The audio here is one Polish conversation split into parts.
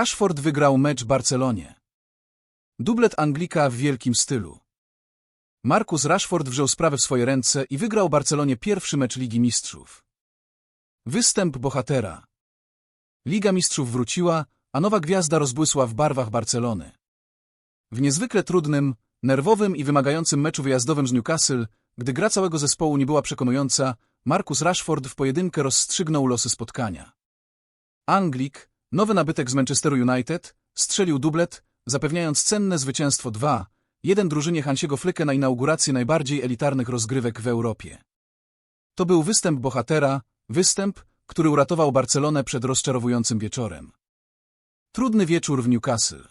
Rashford wygrał mecz Barcelonie. Dublet Anglika w wielkim stylu. Marcus Rashford wziął sprawę w swoje ręce i wygrał Barcelonie pierwszy mecz Ligi Mistrzów. Występ bohatera. Liga Mistrzów wróciła, a nowa gwiazda rozbłysła w barwach Barcelony. W niezwykle trudnym, nerwowym i wymagającym meczu wyjazdowym z Newcastle, gdy gra całego zespołu nie była przekonująca, Marcus Rashford w pojedynkę rozstrzygnął losy spotkania. Anglik, nowy nabytek z Manchesteru United, strzelił dublet, zapewniając cenne zwycięstwo 2 jeden drużynie Hansiego Flicka na inaugurację najbardziej elitarnych rozgrywek w Europie. To był występ bohatera, występ, który uratował Barcelonę przed rozczarowującym wieczorem. Trudny wieczór w Newcastle.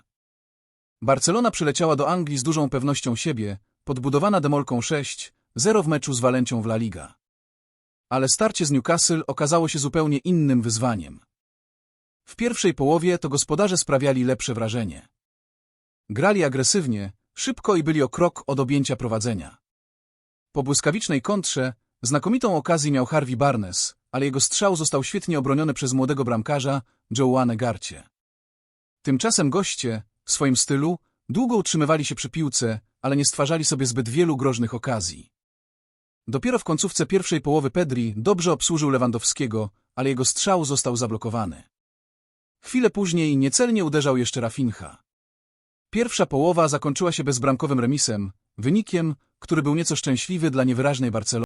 Barcelona przyleciała do Anglii z dużą pewnością siebie, podbudowana demolką 6-0 w meczu z Walencią w La Liga. Ale starcie z Newcastle okazało się zupełnie innym wyzwaniem. W pierwszej połowie to gospodarze sprawiali lepsze wrażenie. Grali agresywnie, szybko i byli o krok od objęcia prowadzenia. Po błyskawicznej kontrze znakomitą okazję miał Harvey Barnes, ale jego strzał został świetnie obroniony przez młodego bramkarza Joanne Garcie. Tymczasem goście, w swoim stylu, długo utrzymywali się przy piłce, ale nie stwarzali sobie zbyt wielu groźnych okazji. Dopiero w końcówce pierwszej połowy Pedri dobrze obsłużył Lewandowskiego, ale jego strzał został zablokowany. Chwilę później niecelnie uderzał jeszcze Rafinha. Pierwsza połowa zakończyła się bezbramkowym remisem, wynikiem, który był nieco szczęśliwy dla niewyraźnej Barcelony.